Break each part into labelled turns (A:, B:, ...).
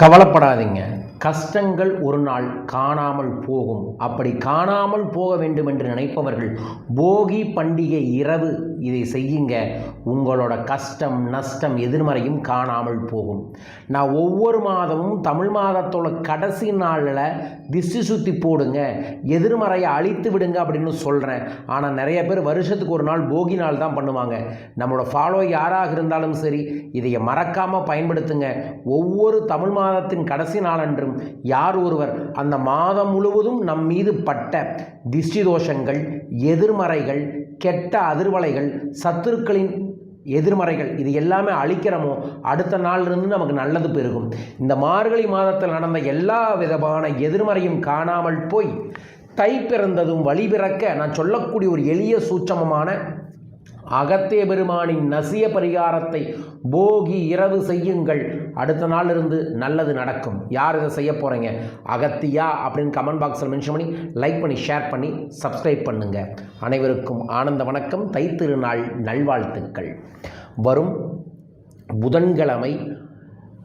A: கவலைப்படாதீங்க. கஷ்டங்கள் ஒரு நாள் காணாமல் போகும். அப்படி காணாமல் போக வேண்டும் என்று நினைப்பவர்கள் போகி பண்டிகை இரவு இதை செய்யுங்க. உங்களோட கஷ்டம் நஷ்டம் எதிர்மறையும் காணாமல் போகும். நான் ஒவ்வொரு மாதமும் தமிழ் மாதத்தோட கடைசி நாளில் திஷ்டி சுற்றி போடுங்க. எதிர்மறையை அழித்து விடுங்க அப்படின்னு சொல்கிறேன் ஆனால் நிறைய பேர் வருஷத்துக்கு ஒரு நாள் போகி நாள் தான் பண்ணுவாங்க. நம்மளோட ஃபாலோ யாராக இருந்தாலும் சரி இதை மறக்காமல் பயன்படுத்துங்க. ஒவ்வொரு தமிழ் மாதத்தின் கடைசி நாளன்றும் யார் ஒருவர் அந்த மாதம் முழுவதும் நம் மீது பட்ட திஷ்டி தோஷங்கள் எதிர்மறைகள் கெட்ட அதிர்வலைகள் சத்துருக்களின் எதிர்மறைகள் இது எல்லாமே அழிக்கிறோமோ அடுத்த நாளிலிருந்து நமக்கு நல்லது பெருகும். இந்த மார்கழி மாதத்தில் நடந்த எல்லா விதமான எதிர்மறையும் காணாமல் போய் தை பிறந்ததும் வழி பிறக்க நான் சொல்லக்கூடிய ஒரு எளிய சூட்சமமான அகத்தே பெருமானின் நசிய பரிகாரத்தை போகி இரவு செய்யுங்கள். அடுத்த நாள் இருந்து நல்லது நடக்கும். யார் இதை செய்ய போகிறீங்க அகத்தியா அப்படின்னு கமெண்ட் பாக்ஸில் மென்ஷன் பண்ணி லைக் பண்ணி ஷேர் பண்ணி சப்ஸ்கிரைப் பண்ணுங்கள் அனைவருக்கும் ஆனந்த வணக்கம். தைத்திருநாள் நல்வாழ்த்துக்கள். வரும் புதன்கிழமை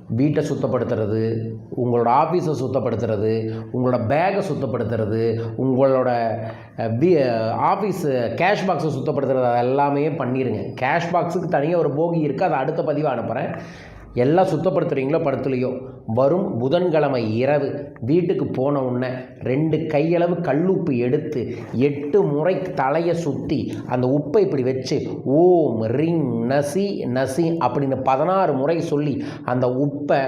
A: வீட்டை சுத்தப்படுத்துறது உங்களோட ஆஃபீஸை சுத்தப்படுத்துறது உங்களோட பேக்கை சுத்தப்படுத்துறது உங்களோட பி வி ஆஃபீஸு கேஷ் பாக்ஸை சுத்தப்படுத்துறது அது எல்லாமே பண்ணிடுங்க கேஷ் பாக்ஸுக்கு தனியாக ஒரு போகி இருக்குது அதை அடுத்த பதிவாக அனுப்புகிறேன் எல்லாம் சுத்தப்படுத்துகிறீங்களோ படுத்துலையோ? வரும் புதன்கிழமை இரவு வீட்டுக்கு போன உடனே ரெண்டு கையளவு கல்லுப்பு எடுத்து எட்டு முறை தலையை சுற்றி அந்த உப்பை இப்படி வச்சு ஓம் ரிங் நசி நசி அப்படின்னு பதினாறு முறை சொல்லி அந்த உப்பை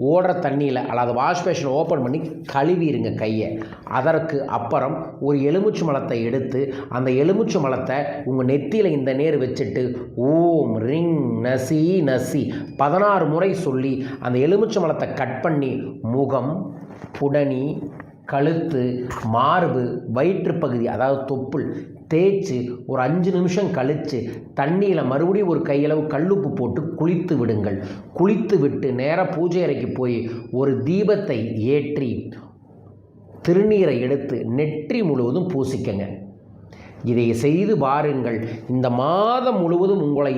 A: ஓடுற தண்ணியில் அல்லது வாஷ் பேஷன் ஓப்பன் பண்ணி கழுவிடுங்க கையை. அதற்கு அப்புறம் ஒரு எலுமிச்சு மலத்தை எடுத்து அந்த எலுமிச்சு மலத்தை உங்கள் நெத்தியில் இந்த நேர் வச்சுட்டு ஓம் ரிங் நசி நசி பதினாறு முறை சொல்லி அந்த எலுமிச்சு மலத்தை கட் பண்ணி முகம் புடனி கழுத்து மார்பு வயிற்றுப்பகுதி அதாவது தொப்புள் தேய்ச்சி ஒரு அஞ்சு நிமிஷம் கழித்து தண்ணியில் மறுபடியும் ஒரு கையளவு கல்லுப்பு போட்டு குளித்து விடுங்கள். குளித்து விட்டு நேராக பூஜை அறைக்கு போய் ஒரு தீபத்தை ஏற்றி திருநீரை எடுத்து நெற்றி முழுவதும் பூசிக்கங்க. இதை செய்து பாருங்கள். இந்த மாதம் முழுவதும் உங்களை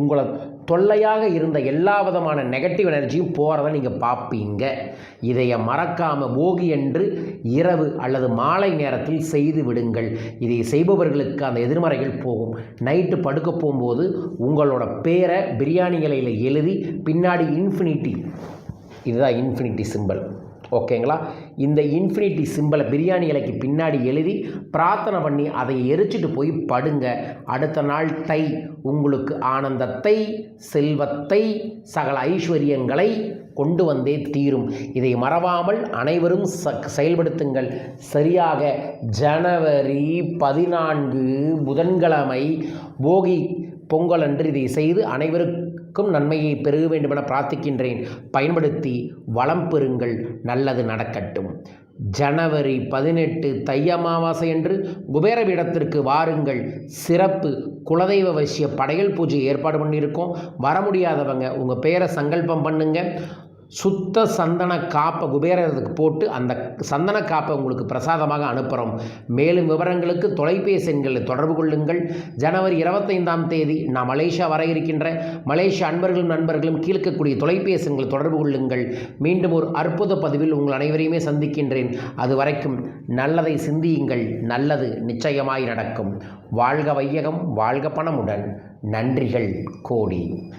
A: உங்களை தொல்லையாக இருந்த எல்லா விதமான நெகட்டிவ் எனர்ஜியும் போகிறத நீங்கள் பார்ப்பீங்க இதையை மறக்காமல் போகி என்று இரவு அல்லது மாலை நேரத்தில் செய்து விடுங்கள். இதை செய்பவர்களுக்கு அந்த எதிர்மறைகள் போகும். நைட்டு படுக்க போகும்போது உங்களோட பேரை பிரியாணி இலையில் எழுதி பின்னாடி இன்ஃபினிட்டி இதுதான் இன்ஃபினிட்டி சிம்பல் ஓகேங்களா? இந்த இன்ஃபினிட்டி சிம்பிளை பிரியாணி இலைக்கு பின்னாடி எழுதி பிரார்த்தனை பண்ணி அதை எரிச்சிட்டு போய் படுங்க. அடுத்த நாள் தை. உங்களுக்கு ஆனந்தத்தை செல்வத்தை சகல ஐஸ்வர்யங்களை கொண்டு வந்தே தீரும். இதை மறவாமல் அனைவரும் ச செயல்படுத்துங்கள். சரியாக ஜனவரி பதினான்கு புதன்கிழமை போகி பொங்கல் அன்று இதை செய்து அனைவருக்கும் நன்மையை பெருக வேண்டுமென பிரார்த்திக்கின்றேன். பயன்படுத்தி வளம் பெறுங்கள். நல்லது நடக்கட்டும். ஜனவரி பதினெட்டு தை அமாவாசை என்று குபேரபீடத்திற்கு வாருங்கள். சிறப்பு குலதெய்வ வசிய படையல் பூஜை ஏற்பாடு பண்ணியிருக்கோம். வர முடியாதவங்க உங்கள் பேரை சங்கல்பம் பண்ணுங்கள் சுத்த சந்தன காப்பை குபேரத்துக்கு போட்டு அந்த சந்தன காப்பை உங்களுக்கு பிரசாதமாக அனுப்புகிறோம் மேலும் விவரங்களுக்கு தொலைபேசி எண்களில் தொடர்பு கொள்ளுங்கள். ஜனவரி இருபத்தைந்தாம் தேதி நான் மலேசியா வர இருக்கின்ற மலேசிய அன்பர்களும் நண்பர்களும் கீழ்க்கக்கூடிய தொலைபேசி எண்களை தொடர்பு கொள்ளுங்கள். மீண்டும் ஒரு அற்புத பதிவில் உங்கள் அனைவரையுமே சந்திக்கின்றேன். அது வரைக்கும் நல்லதை சிந்தியுங்கள். நல்லது நிச்சயமாய் நடக்கும். வாழ்க வையகம் வாழ்க பணமுடன். நன்றிகள் கோடி.